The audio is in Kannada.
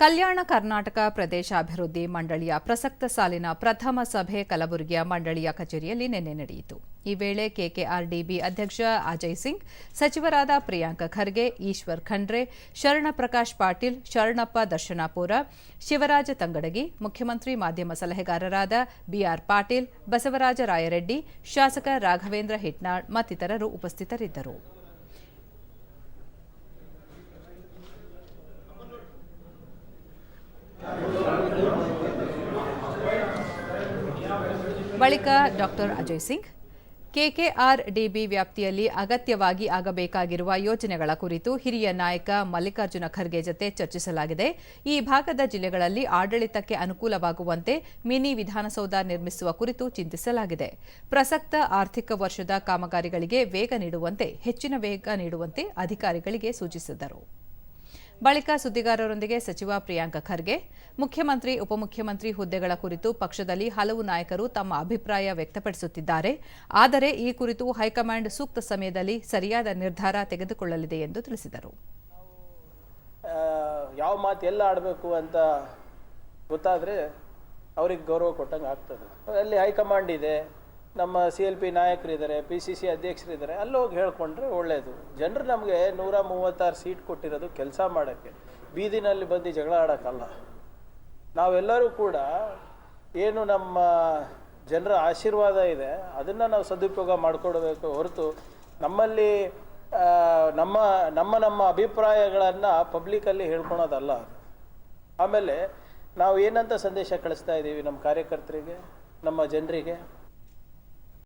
ಕಲ್ಯಾಣ ಕರ್ನಾಟಕ ಪ್ರದೇಶಾಭಿವೃದ್ಧಿ ಮಂಡಳಿಯ ಪ್ರಸಕ್ತ ಸಾಲಿನ ಪ್ರಥಮ ಸಭೆ ಕಲಬುರಗಿಯ ಮಂಡಳಿಯ ಕಚೇರಿಯಲ್ಲಿ ನಿನ್ನೆ ನಡೆಯಿತು. ಈ ವೇಳೆ ಕೆಕೆಆರ್ಡಿಬಿ ಅಧ್ಯಕ್ಷ ಅಜಯ್ ಸಿಂಗ್, ಸಚಿವರಾದ ಪ್ರಿಯಾಂಕ ಖರ್ಗೆ, ಈಶ್ವರ್ ಖಂಡ್ರೆ ಶರಣ ಪ್ರಕಾಶ್ ಪಾಟೀಲ್, ಶರಣಪ್ಪ ದರ್ಶನಾಪುರ, ಶಿವರಾಜ ತಂಗಡಗಿ, ಮುಖ್ಯಮಂತ್ರಿ ಮಾಧ್ಯಮ ಸಲಹೆಗಾರರಾದ ಬಿಆರ್ ಪಾಟೀಲ್, ಬಸವರಾಜ ರಾಯರೆಡ್ಡಿ, ಶಾಸಕ ರಾಘವೇಂದ್ರ ಹಿಟ್ನಾಳ್ ಮತ್ತಿತರರು ಉಪಸ್ಥಿತರಿದ್ದರು. ಬಳಿಕ doctor Ajay Singh KKR DB ವ್ಯಾಪ್ತಿಯಲ್ಲಿ ಅಗತ್ಯವಾಗಿ ಆಗಬೇಕಾಗಿರುವ ಯೋಜನೆಗಳ ಕುರಿತು ಹಿರಿಯ ನಾಯಕ ಮಲ್ಲಿಕಾರ್ಜುನ ಖರ್ಗೆ ಜತೆ ಚರ್ಚಿಸಲಾಗಿದೆ. ಈ ಭಾಗದ ಜಿಲ್ಲೆಗಳಲ್ಲಿ ಆಡಳಿತಕ್ಕೆ ಅನುಕೂಲವಾಗುವಂತೆ ಮಿನಿ ವಿಧಾನಸೌಧ ನಿರ್ಮಿಸುವ ಕುರಿತು ಚಿಂತಿಸಲಾಗಿದೆ. ಪ್ರಸಕ್ತ ಆರ್ಥಿಕ ವರ್ಷದ ಕಾಮಗಾರಿಗಳಿಗೆ ವೇಗ ನೀಡುವಂತೆ, ಹೆಚ್ಚಿನ ವೇಗ ನೀಡುವಂತೆ ಅಧಿಕಾರಿಗಳಿಗೆ ಸೂಚಿಸಿದರು. ಬಳಿಕ ಸುದ್ದಿಗಾರರೊಂದಿಗೆ ಸಚಿವ ಪ್ರಿಯಾಂಕ ಖರ್ಗೆ, ಮುಖ್ಯಮಂತ್ರಿ, ಉಪಮುಖ್ಯಮಂತ್ರಿ ಹುದ್ದೆಗಳ ಕುರಿತು ಪಕ್ಷದಲ್ಲಿ ಹಲವು ನಾಯಕರು ತಮ್ಮ ಅಭಿಪ್ರಾಯ ವ್ಯಕ್ತಪಡಿಸುತ್ತಿದ್ದಾರೆ. ಆದರೆ ಈ ಕುರಿತು ಹೈಕಮಾಂಡ್ ಸೂಕ್ತ ಸಮಯದಲ್ಲಿ ಸರಿಯಾದ ನಿರ್ಧಾರ ತೆಗೆದುಕೊಳ್ಳಲಿದೆ ಎಂದು ತಿಳಿಸಿದರು. ಯಾವ ಮಾತು ಎಲ್ಲ ಆಡಬೇಕು ಅಂತ ಗೊತ್ತಾದರೆ ಅವ್ರಿಗೆ ಗೌರವ ಕೊಟ್ಟಂಗೆ ಆಗ್ತದೆ. ಅಲ್ಲಿ ಹೈಕಮಾಂಡ್ ಇದೆ. ನಮ್ಮ ಸಿ ಎಲ್ ಪಿ ನಾಯಕರಿದ್ದಾರೆ ಪಿ ಸಿ ಸಿ ಅಧ್ಯಕ್ಷರಿದ್ದಾರೆ ಅಲ್ಲಿ ಹೋಗಿ ಹೇಳ್ಕೊಂಡ್ರೆ ಒಳ್ಳೆಯದು ಜನರು ನಮಗೆ ನೂರ ಮೂವತ್ತಾರು ಸೀಟ್ ಕೊಟ್ಟಿರೋದು ಕೆಲಸ ಮಾಡೋಕ್ಕೆ. ಬೀದಿನಲ್ಲಿ ಬಂದು ಜಗಳ ಆಡೋಕ್ಕಲ್ಲ. ನಾವೆಲ್ಲರೂ ಕೂಡ ಏನು ನಮ್ಮ ಜನರ ಆಶೀರ್ವಾದ ಇದೆ, ಅದನ್ನು ನಾವು ಸದುಪಯೋಗ ಮಾಡಿಕೊಡ್ಬೇಕು ಹೊರತು ನಮ್ಮಲ್ಲಿ ನಮ್ಮ ನಮ್ಮ ನಮ್ಮ ಅಭಿಪ್ರಾಯಗಳನ್ನು ಪಬ್ಲಿಕಲ್ಲಿ ಹೇಳ್ಕೊಳೋದಲ್ಲ. ಆಮೇಲೆ ನಾವು ಏನಂತ ಸಂದೇಶ ಕಳಿಸ್ತಾ ಇದ್ದೀವಿ ನಮ್ಮ ಕಾರ್ಯಕರ್ತರಿಗೆ, ನಮ್ಮ ಜನರಿಗೆ?